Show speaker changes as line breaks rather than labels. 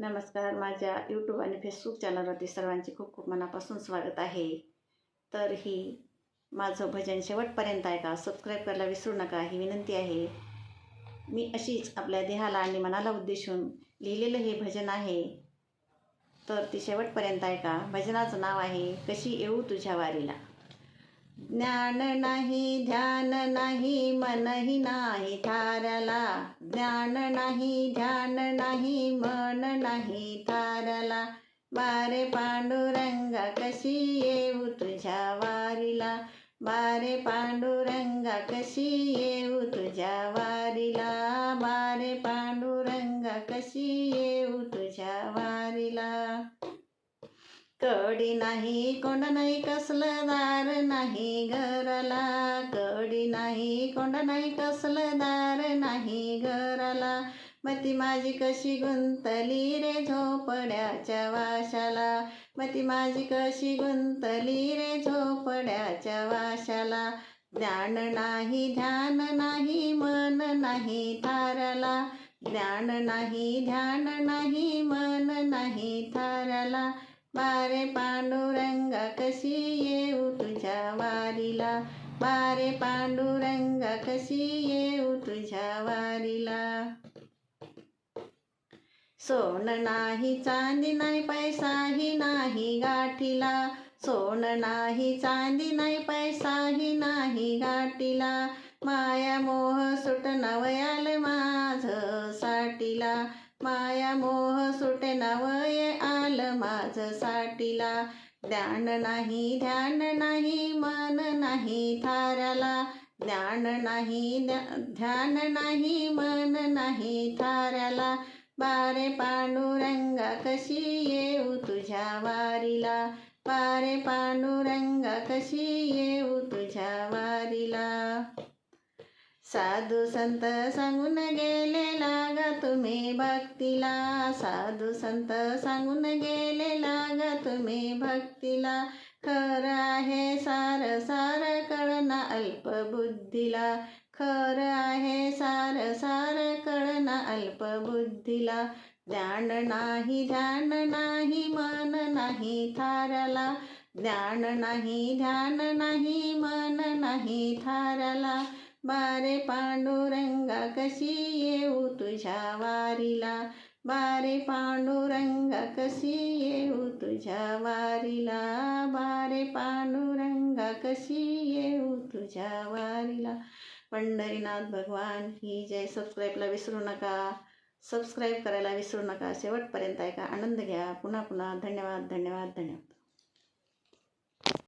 नमस्कार. माझ्या यूट्यूब आणि फेसबुक चॅनलवरती सर्वांचे खूप खूप मनापासून स्वागत आहे. तर ही माझं भजन शेवटपर्यंत ऐका. सबस्क्राईब करायला विसरू नका. ही विनंती आहे. मी अशीच आपल्या देहाला आणि मनाला उद्देशून लिहिलेलं हे भजन आहे. तर ती शेवटपर्यंत ऐका. भजनाचं नाव आहे कशी येऊ तुझ्या वारीला? ज्ञान नाही ध्यान नाही मनही नाही थारला ज्ञान नाही ध्यान नाही मन नाही थारला बारे पांडुरंगा कशी येऊ तुझ्या वारीला? बारे पांडुरंगा कशी येऊ तुझ्या वारीला? बारे पांडुरंगा कशी येऊ तुझ्या वारीला? कडी नाही कोंड नाही कसलं दार नाही घराला. कडी नाही कोंड नाही कसलं दार नाही घराला. मती माझी कशी गुंतली रे झोपड्याच्या वाशाला? मती माझी कशी गुंतली रे झोपड्याच्या वाशाला? ज्ञान नाही ध्यान नाही मन नाही थारला. ज्ञान नाही ध्यान नाही मन नाही थारला. बारे पांडुरंगा कशी येऊ तुझ्या वारीला? बारे पांडुरंगा कशी येऊ तुझ्या वारीला? सोन नाही चांदी नाही पैसाही नाही गाठीला. सोन नाही चांदी नाही पैसाही नाही गाठीला. माया मोह सुट नवयाल माझ साठीला. माया मोह सुट नवय आल माझ साटीला ज्ञान नाही ध्यान नाही मन नाही थाराला. ज्ञान नाही ध्यान नाही मन नाही थाराला. बारे पांडुरंगा कशी येऊ तुझ्या वारीला? बारे पांडुरंगा कशी येऊ तुझ्या वारीला? साधू संत सांगून गेलेला ग तुम्ही भक्तीला. साधू संत सांगून गेलेला ग तुम्ही भक्तीला. खर आहे सार सार कळना अल्पबुद्धीला खरं आहे सार सार कळना अल्पबुद्धीला ज्ञान नाही ध्यान नाही मन नाही थारला. ज्ञान नाही ध्यान नाही मन नाही थारला. बारे पांडुरंगा कशी येऊ तुझ्या वारीला? बारे पांडुरंगा कशी येऊ तुझ्या वारीला? बारे पांडुरंगा कशी येऊ तुझ्या वारीला? पंढरीनाथ भगवान ही जय सबस्क्राईबला विसरू नका. सबस्क्राईब करायला विसरू नका. शेवटपर्यंत ऐका. आनंद घ्या. पुन्हा पुन्हा धन्यवाद धन्यवाद धन्यवाद.